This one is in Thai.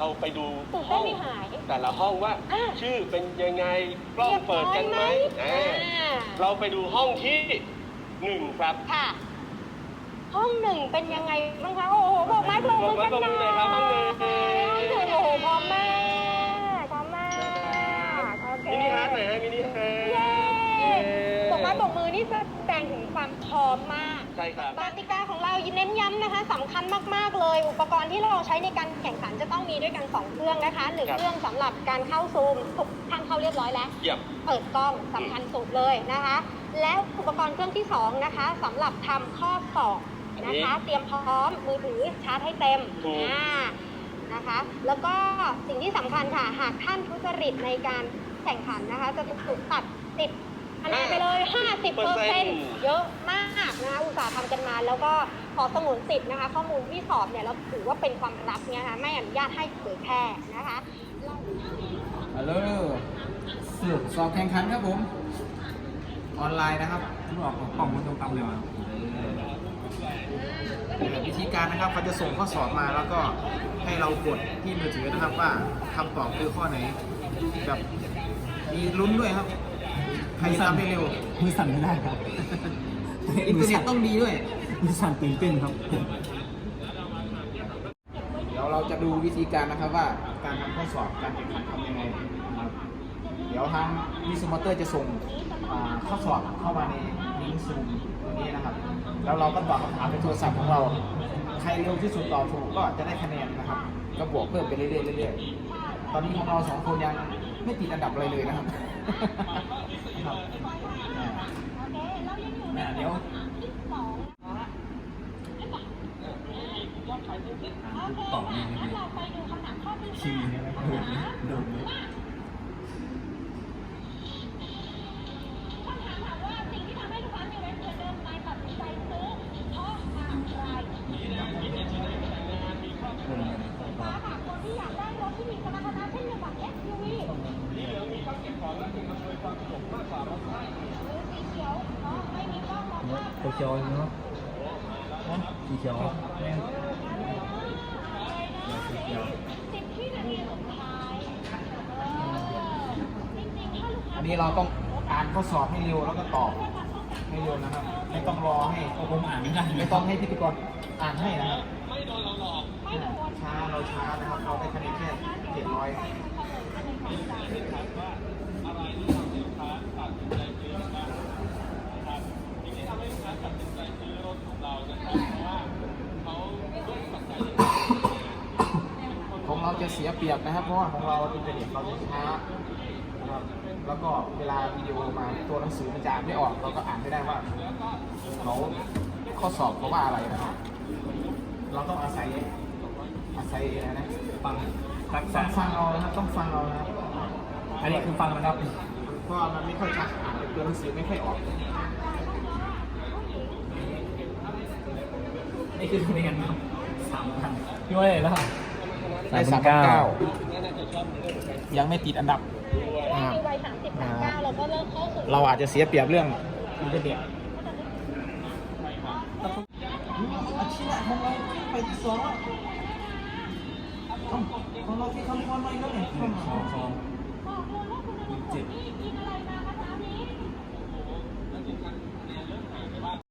เราไปดูห้องแต่ละห้องว่าชื่อเป็นยังไงกล้องเปิดกันไหมเราไปดูห้องที่หนึ่งครับ ค่ะ ห้องหนึ่งเป็นยังไงบ้างคะ โอ้โหบอกไม้พรมมือกันหน่อยพรบน่อยครับนึ่ ม้บอกมือนี่แสดงถึงความพร้อมมากใช่ครับกติกาของเราเน้นย้ำนะคะสำคัญมากๆเลย อุปกรณ์ที่เราใช้ในการแข่งขันจะต้องมีด้วยกัน 2 เครื่องนะคะหนึ่งครับ เครื่องสำหรับการเข้าซูมทุกท่านเข้าเรียบร้อยแล้ว เยี่ยม เปิดกล้องสำคัญสุดเลยนะคะ แล้วอุปกรณ์เครื่องที่ 2 นะคะสำหรับทำข้อสอบนะคะ เตรียมพร้อมมือถือชาร์จให้เต็มถูก อ่านะคะ แล้วก็สิ่งที่สำคัญค่ะ หากท่านทุจริตในการแข่งขันนะคะ จะถูกตัดติด คะแนนไปเลย 50เปอร์เซ็นต์เยอะมากนะคะอุตสาห์ทำกันมาแล้วก็ขอสมุนสิทธิ์นะคะ ข้อมูลที่สอบเนี่ยเราถือว่าเป็นความลับเนี่ยนะคะไม่อนุญาตให้เผยแพร่นะคะเราฮัลโหลสืบสอบแข่งขันครับผม ออนไลน์นะครับที่บอกของกล่องมันตรงตามเลยว่ะเออวิธีการนะครับเขาจะส่งข้อสอบมาแล้วก็ให้เรากดที่มือถือนะครับว่าคำตอบคือข้อไหนแบบมีลุ้นด้วยครับ ใครจะทำได้เร็วมือสั่นไม่ได้ครับอินเทอร์เน็ตต้องดีด้วยมือสั่นตื่นเต้นครับ เดี๋ยวเราจะดูวิธีการนะครับว่าการทำข้อสอบการแข่งขันทำยังไงนะครับเดี๋ยวทางมิสมอเตอร์จะส่งอ่าข้อสอบเข้ามาในลิงก์ซูมตัวนี้นะครับ แล้วเราก็ตอบคำถามในโทรศัพท์ของเรา ใครเร็วที่สุดตอบถูกก็จะได้คะแนนนะครับ ก็บวกเพิ่มไปเรื่อยๆเรื่อยๆตอนนี้ของเราสองคนยังไม่ติดอันดับอะไรเลยนะครับนะ ครับอ่าอ่าเดี๋ยวต่อนี่นี่ชีเนี่ยนะโดนไหมโดนไหม โคเชียวเนาะสีเขียวแม่สีเขียวอันนี้เราต้องอ่านข้อสอบให้เร็วแล้วก็ตอบให้เร็วนะครับ ไม่ต้องรอให้ ผมอ่านไม่ได้ไม่ต้องให้พิธีกรอ่านให้นะครับช้าเราช้านะครับเราได้คะแนนแค่เจ็ดร้อย ของเราจะเสียเปรียบนะครับ เพราะว่าของเราอินเทอร์เน็ตเราจะช้านะครับแล้วก็เวลาวิดีโอมาตัวหนังสือมันจะอ่านไม่ออก เราก็อ่านไม่ได้ว่าเขาข้อสอบเขาว่าอะไรนะครับเราต้องอาศัยอาศัยอะไรนะฟังทักฟัษะงฟังเอานะครับต้องฟังเอานะครับอันนี้คือฟังนะครับเพราะว่ามันไม่ค่อยชัดอ่านตัวหนังสือไม่ค่อยออกนี่คือคะแนนครับสามพันพี่ว่าอะไรแล้ว ได้สามพันเก้ายังไม่ติดอันดับในวัยสามสิบสามเก้าเราก็เริ่มเข้าสู่เราอาจจะเสียเปรียบเรื่องอินเทอร์เน็ตอาชีพของเราไปที่สองของเราที่คำนวณไว้แล้วเนี่ย